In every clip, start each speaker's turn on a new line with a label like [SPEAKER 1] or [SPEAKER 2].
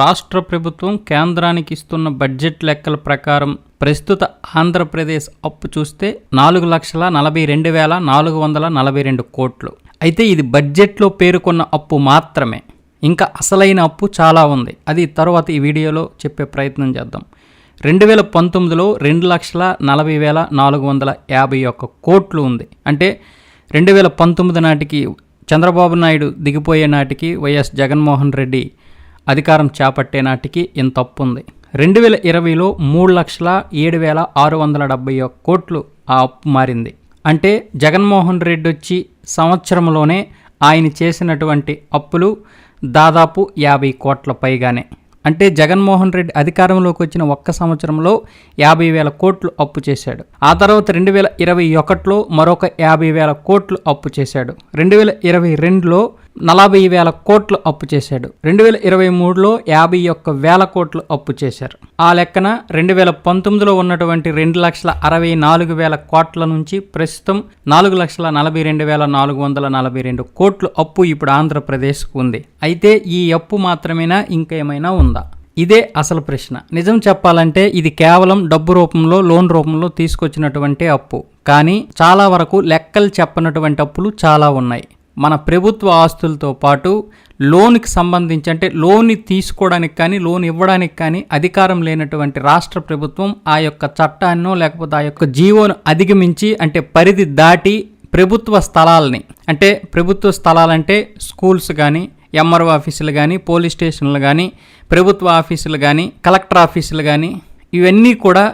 [SPEAKER 1] రాష్ట్ర ప్రభుత్వం కేంద్రానికి ఇస్తున్న బడ్జెట్ లెక్కల ప్రకారం ప్రస్తుత ఆంధ్రప్రదేశ్ అప్పు చూస్తే నాలుగు లక్షల నలభై రెండు వేల నాలుగు వందల నలభై రెండు కోట్లు అయితే ఇది బడ్జెట్లో పేర్కొన్న అప్పు మాత్రమే ఇంకా అసలైన అప్పు చాలా ఉంది అది తర్వాత ఈ వీడియోలో చెప్పే ప్రయత్నం చేద్దాం రెండు వేల పంతొమ్మిదిలో రెండు లక్షల నలభై వేల నాలుగు వందల యాభై ఒక్క కోట్లు ఉంది అంటే రెండు వేల పంతొమ్మిది నాటికి చంద్రబాబు నాయుడు దిగిపోయే నాటికి వైఎస్ జగన్మోహన్ రెడ్డి అధికారం చేపట్టే నాటికి ఇంత ఉంది రెండు వేల ఇరవైలో మూడు లక్షల ఏడు వేల ఆరు వందల డెబ్బై ఒక్క కోట్లు ఆ అప్పు మారింది అంటే జగన్మోహన్ రెడ్డి వచ్చి సంవత్సరంలోనే ఆయన చేసినటువంటి అప్పులు దాదాపు యాభై కోట్ల పైగానే అంటే జగన్మోహన్ రెడ్డి అధికారంలోకి వచ్చిన ఒక్క సంవత్సరంలో యాభై వేల కోట్లు అప్పు చేశాడు ఆ తర్వాత రెండు వేల ఇరవై ఒకటిలో మరొక యాభై వేల కోట్లు అప్పు చేశాడు రెండు వేల ఇరవై రెండులో నలభై వేల కోట్లు అప్పు చేశాడు రెండు వేల ఇరవై మూడులో యాభై ఒక్క వేల కోట్లు అప్పు చేశారు ఆ లెక్కన రెండు వేల పంతొమ్మిదిలో ఉన్నటువంటి రెండు లక్షల అరవై నాలుగు వేల కోట్ల నుంచి ప్రస్తుతం నాలుగు లక్షల నలభై రెండు వేల నాలుగు వందల నలభై రెండు కోట్లు అప్పు ఇప్పుడు ఆంధ్రప్రదేశ్కు ఉంది అయితే ఈ అప్పు మాత్రమేనా ఇంకేమైనా ఉందా ఇదే అసలు ప్రశ్న నిజం చెప్పాలంటే ఇది కేవలం డబ్బు రూపంలో లోన్ రూపంలో తీసుకొచ్చినటువంటి అప్పు కానీ చాలా వరకు లెక్కలు చెప్పనటువంటి అప్పులు చాలా ఉన్నాయి మన ప్రభుత్వ ఆస్తులతో పాటు లోన్కి సంబంధించి అంటే లోన్ తీసుకోవడానికి కానీ లోన్ ఇవ్వడానికి కానీ అధికారం లేనటువంటి రాష్ట్ర ప్రభుత్వం ఆ యొక్క చట్టాన్నో లేకపోతే ఆ యొక్క జీవోను అధిగమించి అంటే పరిధి దాటి ప్రభుత్వ స్థలాలని అంటే ప్రభుత్వ స్థలాలంటే స్కూల్స్ కానీ ఎంఆర్ఓ ఆఫీసులు కానీ పోలీస్ స్టేషన్లు కానీ ప్రభుత్వ ఆఫీసులు కానీ కలెక్టర్ ఆఫీసులు కానీ ఇవన్నీ కూడా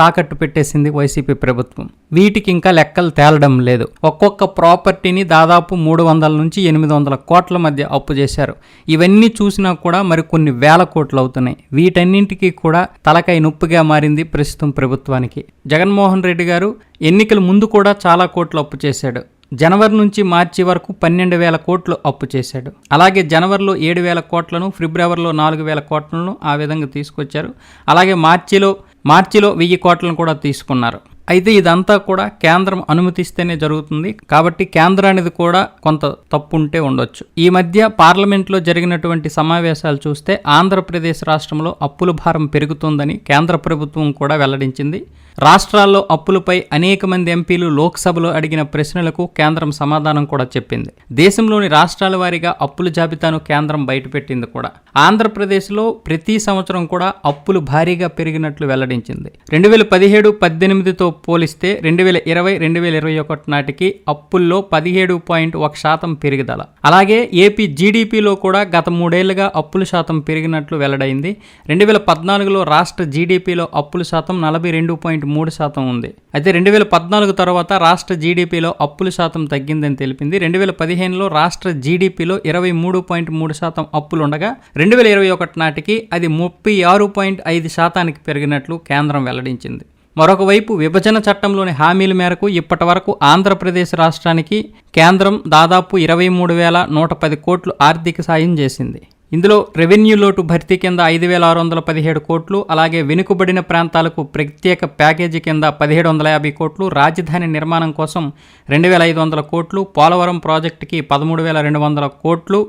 [SPEAKER 1] తాకట్టు పెట్టేసింది వైసీపీ ప్రభుత్వం వీటికి ఇంకా లెక్కలు తేలడం లేదు ఒక్కొక్క ప్రాపర్టీని దాదాపు మూడు వందల నుంచి ఎనిమిది వందల కోట్ల మధ్య అప్పు చేశారు ఇవన్నీ చూసినా కూడా మరి కొన్ని వేల కోట్లు అవుతున్నాయి వీటన్నింటికి కూడా తలకాయ నొప్పిగా మారింది ప్రస్తుతం ప్రభుత్వానికి జగన్మోహన్ రెడ్డి గారు ఎన్నికల ముందు కూడా చాలా కోట్లు అప్పు చేశాడు జనవరి నుంచి మార్చి వరకు పన్నెండు వేల కోట్లు అప్పు చేశాడు అలాగే జనవరిలో ఏడు వేల కోట్లను ఫిబ్రవరిలో నాలుగు వేల కోట్లను ఆ విధంగా తీసుకొచ్చారు అలాగే మార్చిలో మార్చిలో వెయ్యి కోట్లను కూడా తీసుకున్నారు అయితే ఇదంతా కూడా కేంద్రం అనుమతిస్తేనే జరుగుతుంది కాబట్టి కేంద్రానిది కూడా కొంత తప్పుంటే ఉండొచ్చు ఈ మధ్య పార్లమెంట్లో జరిగినటువంటి సమావేశాలు చూస్తే ఆంధ్రప్రదేశ్ రాష్ట్రంలో అప్పుల భారం పెరుగుతుందని కేంద్ర ప్రభుత్వం కూడా వెల్లడించింది రాష్ట్రాల్లో అప్పులపై అనేక మంది ఎంపీలు లోక్సభలో అడిగిన ప్రశ్నలకు కేంద్రం సమాధానం కూడా చెప్పింది దేశంలోని రాష్ట్రాల వారీగా అప్పుల జాబితాను కేంద్రం బయటపెట్టింది కూడా ఆంధ్రప్రదేశ్లో ప్రతి సంవత్సరం కూడా అప్పులు భారీగా పెరిగినట్లు వెల్లడించింది రెండు వేల పదిహేడు పద్దెనిమిదితో పోలిస్తే రెండు వేల ఇరవై రెండు వేల ఇరవై ఒకటి నాటికి అప్పుల్లో పదిహేడు పాయింట్ ఒక శాతం పెరుగుదల అలాగే ఏపీ జీడిపిలో కూడా గత మూడేళ్లుగా అప్పుల శాతం పెరిగినట్లు వెల్లడైంది రెండు వేల పద్నాలుగులో రాష్ట్ర జీడిపిలో అప్పుల శాతం నలభై రెండు పాయింట్ పాయింట్ మూడు శాతం ఉంది అయితే రెండు వేల పద్నాలుగు తర్వాత రాష్ట్ర జీడిపిలో అప్పుల శాతం తగ్గిందని తెలిపింది రెండు వేల పదిహేనులో రాష్ట్ర జీడిపిలో ఇరవై మూడు పాయింట్ మూడు శాతం అప్పులు ఉండగా రెండు వేల ఇరవై ఒకటి నాటికి అది ముప్పై ఆరు పాయింట్ ఐదు శాతానికి పెరిగినట్లు కేంద్రం వెల్లడించింది మరొకవైపు విభజన చట్టంలోని హామీల మేరకు ఇప్పటి వరకు ఆంధ్రప్రదేశ్ రాష్ట్రానికి కేంద్రం దాదాపు ఇరవై మూడు వేల నూట పది కోట్లు ఆర్థిక సాయం చేసింది ఇందులో రెవెన్యూ లోటు భర్తీ కింద ఐదు వేల ఆరు వందల పదిహేడు కోట్లు అలాగే వెనుకబడిన ప్రాంతాలకు ప్రత్యేక ప్యాకేజీ కింద పదిహేడు వందల యాభై కోట్లు రాజధాని నిర్మాణం కోసం రెండు వేల ఐదు వందల కోట్లు పోలవరం ప్రాజెక్టుకి పదమూడు వేల రెండు వందల కోట్లు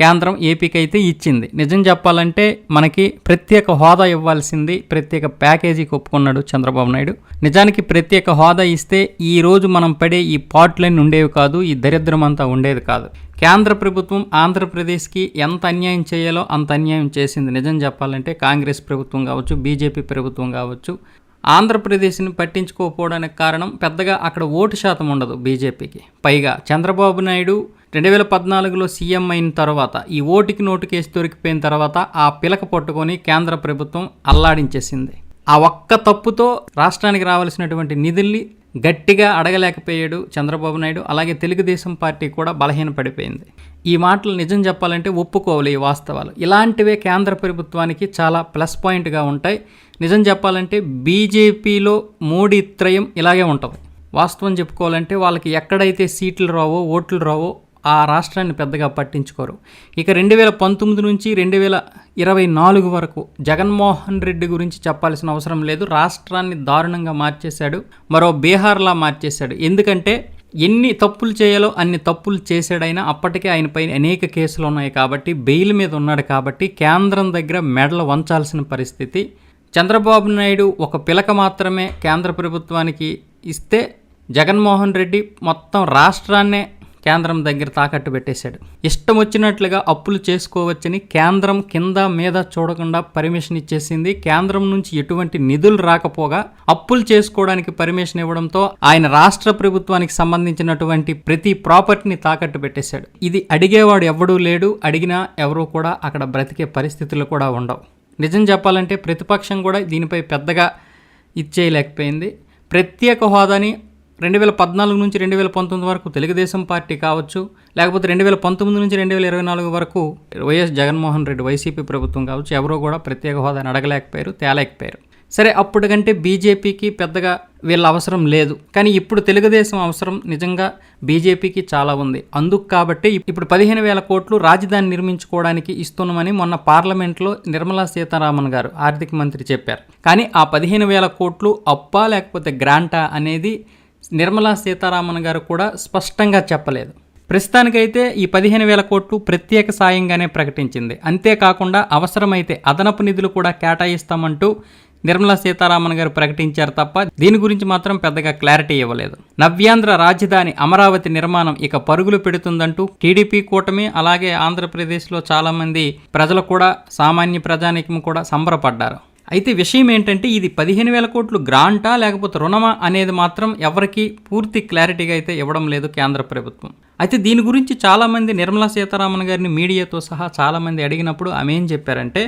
[SPEAKER 1] కేంద్రం ఏపీకి అయితే ఇచ్చింది నిజం చెప్పాలంటే మనకి ప్రత్యేక హోదా ఇవ్వాల్సింది ప్రత్యేక ప్యాకేజీకి ఒప్పుకున్నాడు చంద్రబాబు నాయుడు నిజానికి ప్రత్యేక హోదా ఇస్తే ఈ రోజు మనం పడే ఈ పాట్లన్నీ ఉండేవి కాదు ఈ దరిద్రం అంతా ఉండేది కాదు కేంద్ర ప్రభుత్వం ఆంధ్రప్రదేశ్కి ఎంత అన్యాయం చేయాలో అంత అన్యాయం చేసింది నిజం చెప్పాలంటే కాంగ్రెస్ ప్రభుత్వం కావచ్చు బీజేపీ ప్రభుత్వం కావచ్చు ఆంధ్రప్రదేశ్ని పట్టించుకోకపోవడానికి కారణం పెద్దగా అక్కడ ఓటు శాతం ఉండదు బీజేపీకి పైగా చంద్రబాబు నాయుడు రెండు వేల పద్నాలుగులో సీఎం అయిన తర్వాత ఈ ఓటికి నోటు కేసు దొరికిపోయిన తర్వాత ఆ పిలక పట్టుకొని కేంద్ర ప్రభుత్వం అల్లాడించేసింది ఆ ఒక్క తప్పుతో రాష్ట్రానికి రావాల్సినటువంటి నిధుల్ని గట్టిగా అడగలేకపోయాడు చంద్రబాబు నాయుడు అలాగే తెలుగుదేశం పార్టీ కూడా బలహీన పడిపోయింది ఈ మాటలు నిజం చెప్పాలంటే ఒప్పుకోవాలి ఈ వాస్తవాలు ఇలాంటివే కేంద్ర ప్రభుత్వానికి చాలా ప్లస్ పాయింట్గా ఉంటాయి నిజం చెప్పాలంటే బీజేపీలో మోడీ త్రయం ఇలాగే ఉంటుంది వాస్తవం చెప్పుకోవాలంటే వాళ్ళకి ఎక్కడైతే సీట్లు రావో ఓట్లు రావో ఆ రాష్ట్రాన్ని పెద్దగా పట్టించుకోరు ఇక రెండు వేల పంతొమ్మిది నుంచి రెండు వేల ఇరవై నాలుగు వరకు జగన్మోహన్ రెడ్డి గురించి చెప్పాల్సిన అవసరం లేదు రాష్ట్రాన్ని దారుణంగా మార్చేశాడు మరో బీహార్లా మార్చేశాడు ఎందుకంటే ఎన్ని తప్పులు చేయాలో అన్ని తప్పులు చేశాడైనా అప్పటికే ఆయనపై అనేక కేసులు ఉన్నాయి కాబట్టి బెయిల్ మీద ఉన్నాడు కాబట్టి కేంద్రం దగ్గర మెడలు వంచాల్సిన పరిస్థితి చంద్రబాబు నాయుడు ఒక పిలక మాత్రమే కేంద్ర ప్రభుత్వానికి ఇస్తే జగన్మోహన్ రెడ్డి మొత్తం రాష్ట్రాన్నే కేంద్రం దగ్గర తాకట్టు పెట్టేశాడు ఇష్టం వచ్చినట్లుగా అప్పులు చేసుకోవచ్చని కేంద్రం కింద మీద చూడకుండా పర్మిషన్ ఇచ్చేసింది కేంద్రం నుంచి ఎటువంటి నిధులు రాకపోగా అప్పులు చేసుకోవడానికి పర్మిషన్ ఇవ్వడంతో ఆయన రాష్ట్ర ప్రభుత్వానికి సంబంధించినటువంటి ప్రతి ప్రాపర్టీని తాకట్టు పెట్టేశాడు ఇది అడిగేవాడు ఎవడూ లేడు అడిగినా ఎవరూ కూడా అక్కడ బ్రతికే పరిస్థితులు కూడా ఉండవు నిజం చెప్పాలంటే ప్రతిపక్షం కూడా దీనిపై పెద్దగా ఇచ్చేయలేకపోయింది ప్రత్యేక హోదాని రెండు వేల పద్నాలుగు నుంచి రెండు వేల పంతొమ్మిది వరకు తెలుగుదేశం పార్టీ కావచ్చు లేకపోతే రెండు వేల పంతొమ్మిది నుంచి రెండు వేల ఇరవై నాలుగు వరకు వైఎస్ జగన్మోహన్ రెడ్డి వైసీపీ ప్రభుత్వం కావచ్చు ఎవరో కూడా ప్రత్యేక హోదాని అడగలేకపోయారు తేలేకపోయారు సరే అప్పటికంటే బీజేపీకి పెద్దగా వీళ్ళ అవసరం లేదు కానీ ఇప్పుడు తెలుగుదేశం అవసరం నిజంగా బీజేపీకి చాలా ఉంది అందుకు కాబట్టి ఇప్పుడు పదిహేను వేల కోట్లు రాజధాని నిర్మించుకోవడానికి ఇస్తున్నామని మొన్న పార్లమెంట్లో నిర్మలా సీతారామన్ గారు ఆర్థిక మంత్రి చెప్పారు కానీ ఆ పదిహేను వేల కోట్లు అప్ప లేకపోతే గ్రాంటా అనేది నిర్మలా సీతారామన్ గారు కూడా స్పష్టంగా చెప్పలేదు ప్రస్తుతానికైతే ఈ పదిహేను వేల కోట్లు ప్రత్యేక సాయంగానే ప్రకటించింది అంతేకాకుండా అవసరమైతే అదనపు నిధులు కూడా కేటాయిస్తామంటూ నిర్మలా సీతారామన్ గారు ప్రకటించారు తప్ప దీని గురించి మాత్రం పెద్దగా క్లారిటీ ఇవ్వలేదు నవ్యాంధ్ర రాజధాని అమరావతి నిర్మాణం ఇక పరుగులు పెడుతుందంటూ టీడీపీ కూటమి అలాగే ఆంధ్రప్రదేశ్లో చాలామంది ప్రజలు కూడా సామాన్య ప్రజానికం కూడా సంబరపడ్డారు అయితే విషయం ఏంటంటే ఇది పదిహేను వేల కోట్లు గ్రాంటా లేకపోతే రుణమా అనేది మాత్రం ఎవరికి పూర్తి క్లారిటీగా అయితే ఇవ్వడం లేదు కేంద్ర ప్రభుత్వం అయితే దీని గురించి చాలామంది నిర్మలా సీతారామన్ గారిని మీడియాతో సహా చాలామంది అడిగినప్పుడు ఆమె ఏం చెప్పారంటే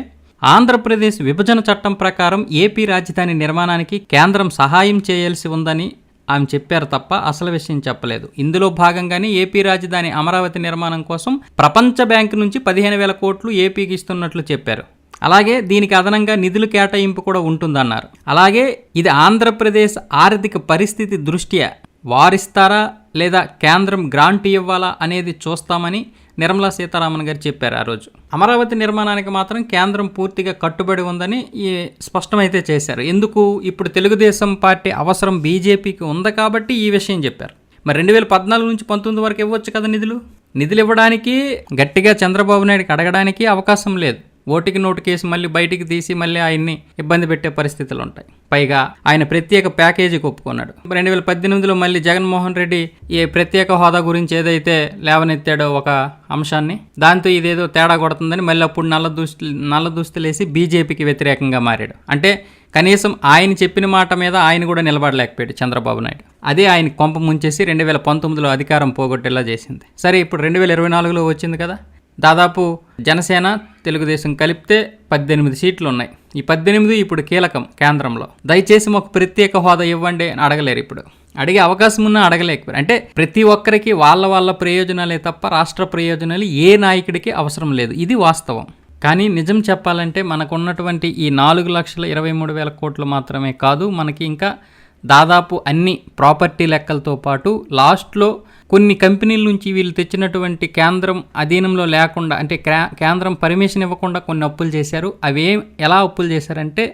[SPEAKER 1] ఆంధ్రప్రదేశ్ విభజన చట్టం ప్రకారం ఏపీ రాజధాని నిర్మాణానికి కేంద్రం సహాయం చేయాల్సి ఉందని ఆమె చెప్పారు తప్ప అసలు విషయం చెప్పలేదు ఇందులో భాగంగానే ఏపీ రాజధాని అమరావతి నిర్మాణం కోసం ప్రపంచ బ్యాంకు నుంచి పదిహేను వేల కోట్లు ఏపీకి ఇస్తున్నట్లు చెప్పారు అలాగే దీనికి అదనంగా నిధులు కేటాయింపు కూడా ఉంటుందన్నారు అలాగే ఇది ఆంధ్రప్రదేశ్ ఆర్థిక పరిస్థితి దృష్ట్యా వారిస్తారా లేదా కేంద్రం గ్రాంట్ ఇవ్వాలా అనేది చూస్తామని నిర్మలా సీతారామన్ గారు చెప్పారు ఆ రోజు అమరావతి నిర్మాణానికి మాత్రం కేంద్రం పూర్తిగా కట్టుబడి ఉందని ఈ స్పష్టమైతే చేశారు ఎందుకు ఇప్పుడు తెలుగుదేశం పార్టీ అవసరం బీజేపీకి ఉంది కాబట్టి ఈ విషయం చెప్పారు మరి రెండు వేల పద్నాలుగు నుంచి పంతొమ్మిది వరకు ఇవ్వచ్చు కదా నిధులు నిధులు ఇవ్వడానికి గట్టిగా చంద్రబాబు నాయుడికి అడగడానికి అవకాశం లేదు ఓటికి నోటు కేసు మళ్ళీ బయటికి తీసి మళ్ళీ ఆయన్ని ఇబ్బంది పెట్టే పరిస్థితులు ఉంటాయి పైగా ఆయన ప్రత్యేక ప్యాకేజీకి ఒప్పుకున్నాడు రెండు వేల పద్దెనిమిదిలో మళ్ళీ జగన్మోహన్ రెడ్డి ఈ ప్రత్యేక హోదా గురించి ఏదైతే లేవనెత్తాడో ఒక అంశాన్ని దాంతో ఇదేదో తేడా కొడుతుందని మళ్ళీ అప్పుడు నల్ల దుస్తులు నల్ల దుస్తులేసి బీజేపీకి వ్యతిరేకంగా మారాడు అంటే కనీసం ఆయన చెప్పిన మాట మీద ఆయన కూడా నిలబడలేకపోయాడు చంద్రబాబు నాయుడు అదే ఆయన కొంప ముంచేసి రెండు వేల పంతొమ్మిదిలో అధికారం పోగొట్టేలా చేసింది సరే ఇప్పుడు రెండు వేల ఇరవై నాలుగులో వచ్చింది కదా దాదాపు జనసేన తెలుగుదేశం కలిపితే పద్దెనిమిది సీట్లు ఉన్నాయి ఈ పద్దెనిమిది ఇప్పుడు కీలకం కేంద్రంలో దయచేసి మాకు ప్రత్యేక హోదా ఇవ్వండి అని అడగలేరు ఇప్పుడు అడిగే అవకాశం ఉన్నా అడగలేకపోయారు అంటే ప్రతి ఒక్కరికి వాళ్ళ వాళ్ళ ప్రయోజనాలే తప్ప రాష్ట్ర ప్రయోజనాలు ఏ నాయకుడికి అవసరం లేదు ఇది వాస్తవం కానీ నిజం చెప్పాలంటే మనకున్నటువంటి ఈ నాలుగు లక్షల ఇరవై మూడు వేల కోట్లు మాత్రమే కాదు మనకి ఇంకా దాదాపు అన్ని ప్రాపర్టీ లెక్కలతో పాటు లాస్ట్లో కొన్ని కంపెనీల నుంచి వీళ్ళు తెచ్చినటువంటి కేంద్రం అధీనంలో లేకుండా అంటే కేంద్రం పర్మిషన్ ఇవ్వకుండా కొన్ని అప్పులు చేశారు అవి ఎలా అప్పులు చేశారంటే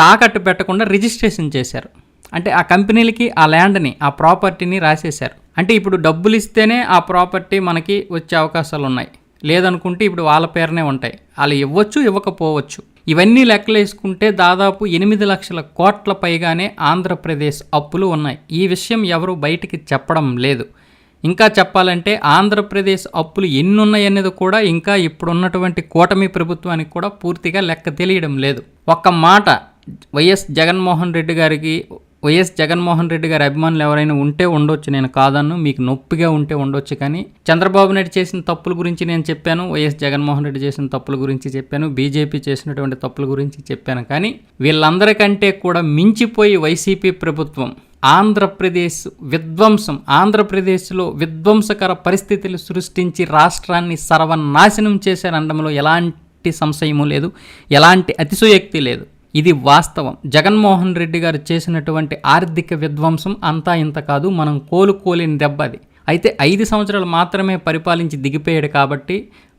[SPEAKER 1] తాకట్టు పెట్టకుండా రిజిస్ట్రేషన్ చేశారు అంటే ఆ కంపెనీలకి ఆ ల్యాండ్ని ఆ ప్రాపర్టీని రాసేశారు అంటే ఇప్పుడు డబ్బులు ఇస్తేనే ఆ ప్రాపర్టీ మనకి వచ్చే అవకాశాలు ఉన్నాయి లేదనుకుంటే ఇప్పుడు వాళ్ళ పేరునే ఉంటాయి వాళ్ళు ఇవ్వచ్చు ఇవ్వకపోవచ్చు ఇవన్నీ లెక్కలేసుకుంటే దాదాపు ఎనిమిది లక్షల కోట్ల పైగానే ఆంధ్రప్రదేశ్ అప్పులు ఉన్నాయి ఈ విషయం ఎవరు బయటికి చెప్పడం లేదు ఇంకా చెప్పాలంటే ఆంధ్రప్రదేశ్ అప్పులు ఎన్ని ఉన్నాయనేది కూడా ఇంకా ఇప్పుడున్నటువంటి కూటమి ప్రభుత్వానికి కూడా పూర్తిగా లెక్క తెలియడం లేదు ఒక్క మాట వైఎస్ జగన్మోహన్ రెడ్డి గారికి వైఎస్ జగన్మోహన్ రెడ్డి గారి అభిమానులు ఎవరైనా ఉంటే ఉండొచ్చు నేను కాదన్ను మీకు నొప్పిగా ఉంటే ఉండొచ్చు కానీ చంద్రబాబు నాయుడు చేసిన తప్పుల గురించి నేను చెప్పాను వైఎస్ జగన్మోహన్ రెడ్డి చేసిన తప్పుల గురించి చెప్పాను బీజేపీ చేసినటువంటి తప్పుల గురించి చెప్పాను కానీ వీళ్ళందరికంటే కూడా మించిపోయి వైసీపీ ప్రభుత్వం ఆంధ్రప్రదేశ్ విధ్వంసం ఆంధ్రప్రదేశ్లో విధ్వంసకర పరిస్థితులు సృష్టించి రాష్ట్రాన్ని సర్వనాశనం చేశారనడంలో ఎలాంటి సంశయము లేదు ఎలాంటి అతిశయోక్తి లేదు ఇది వాస్తవం జగన్మోహన్ రెడ్డి గారు చేసినటువంటి ఆర్థిక విధ్వంసం అంతా ఇంత కాదు మనం కోలుకోలేని దెబ్బది అయితే ఐదు సంవత్సరాలు మాత్రమే పరిపాలించి దిగిపోయాడు కాబట్టి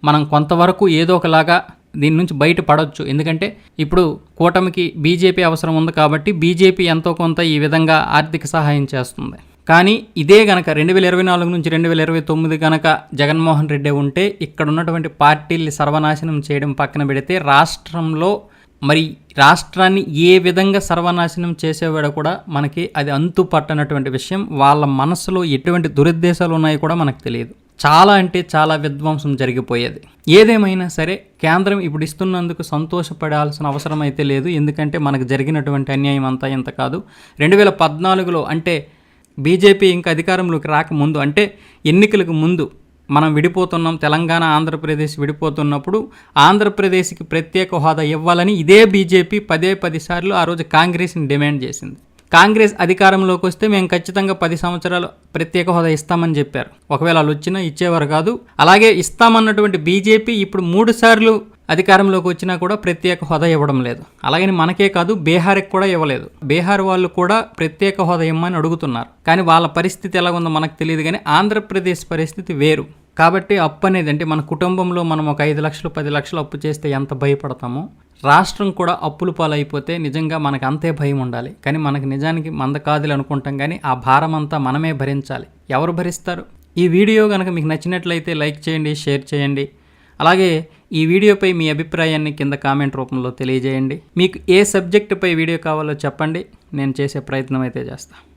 [SPEAKER 1] మనం కొంతవరకు ఏదో ఒకలాగా దీని నుంచి బయట పడవచ్చు ఎందుకంటే ఇప్పుడు కూటమికి బీజేపీ అవసరం ఉంది కాబట్టి బీజేపీ ఎంతో కొంత ఈ విధంగా ఆర్థిక సహాయం చేస్తుంది కానీ ఇదే గనక రెండు వేల ఇరవై నాలుగు నుంచి రెండు వేల ఇరవై తొమ్మిది గనక జగన్మోహన్ రెడ్డి ఉంటే ఇక్కడ ఉన్నటువంటి పార్టీల్ని సర్వనాశనం చేయడం పక్కన పెడితే రాష్ట్రంలో మరి రాష్ట్రాన్ని ఏ విధంగా సర్వనాశనం చేసేవాడు కూడా మనకి అది అంతు పట్టనటువంటి విషయం వాళ్ళ మనసులో ఎటువంటి దురుద్దేశాలు ఉన్నాయో కూడా మనకు తెలియదు చాలా అంటే చాలా విధ్వంసం జరిగిపోయేది ఏదేమైనా సరే కేంద్రం ఇప్పుడు ఇస్తున్నందుకు సంతోషపడాల్సిన అవసరం అయితే లేదు ఎందుకంటే మనకు జరిగినటువంటి అన్యాయం అంతా ఇంత కాదు రెండు వేల పద్నాలుగులో అంటే బీజేపీ ఇంకా అధికారంలోకి రాకముందు అంటే ఎన్నికలకు ముందు మనం విడిపోతున్నాం తెలంగాణ ఆంధ్రప్రదేశ్ విడిపోతున్నప్పుడు ఆంధ్రప్రదేశ్కి ప్రత్యేక హోదా ఇవ్వాలని ఇదే బీజేపీ పదే పది సార్లు ఆ రోజు కాంగ్రెస్ని డిమాండ్ చేసింది కాంగ్రెస్ అధికారంలోకి వస్తే మేము ఖచ్చితంగా పది సంవత్సరాలు ప్రత్యేక హోదా ఇస్తామని చెప్పారు ఒకవేళ వాళ్ళు వచ్చినా ఇచ్చేవారు కాదు అలాగే ఇస్తామన్నటువంటి బీజేపీ ఇప్పుడు మూడు సార్లు అధికారంలోకి వచ్చినా కూడా ప్రత్యేక హోదా ఇవ్వడం లేదు అలాగని మనకే కాదు బీహార్కి కూడా ఇవ్వలేదు బీహార్ వాళ్ళు కూడా ప్రత్యేక హోదా ఇమ్మని అడుగుతున్నారు కానీ వాళ్ళ పరిస్థితి ఎలా ఉందో మనకు తెలియదు కానీ ఆంధ్రప్రదేశ్ పరిస్థితి వేరు కాబట్టి అప్పు అనేది అంటే మన కుటుంబంలో మనం ఒక ఐదు లక్షలు పది లక్షలు అప్పు చేస్తే ఎంత భయపడతామో రాష్ట్రం కూడా అప్పుల పాలైపోతే నిజంగా మనకు అంతే భయం ఉండాలి కానీ మనకు నిజానికి మందకాదులు అనుకుంటాం కానీ ఆ భారం అంతా మనమే భరించాలి ఎవరు భరిస్తారు ఈ వీడియో కనుక మీకు నచ్చినట్లయితే లైక్ చేయండి షేర్ చేయండి అలాగే ఈ వీడియోపై మీ అభిప్రాయాన్ని కింద కామెంట్ రూపంలో తెలియజేయండి మీకు ఏ సబ్జెక్టుపై వీడియో కావాలో చెప్పండి నేను చేసే ప్రయత్నం అయితే చేస్తాను